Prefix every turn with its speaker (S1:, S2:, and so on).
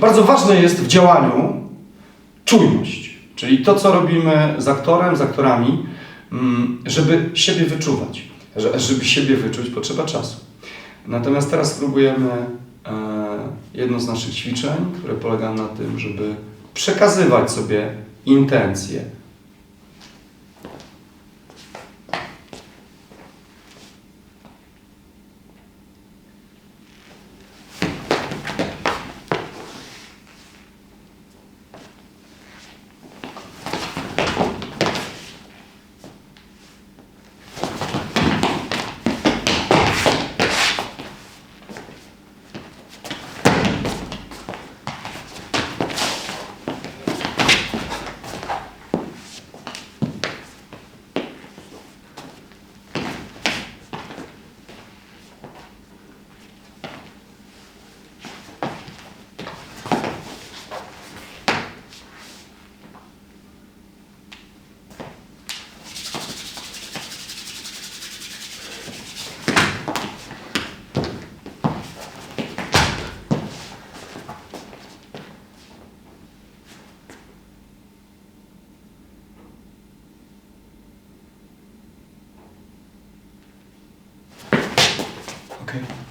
S1: Bardzo ważne jest w działaniu czujność, czyli to, co robimy z aktorem, z aktorami, mm, żeby siebie wyczuwać. Że- Żeby siebie wyczuć, potrzeba czasu. Natomiast teraz spróbujemy e, jedno z naszych ćwiczeń, które polega na tym, żeby przekazywać sobie intencje. Okay.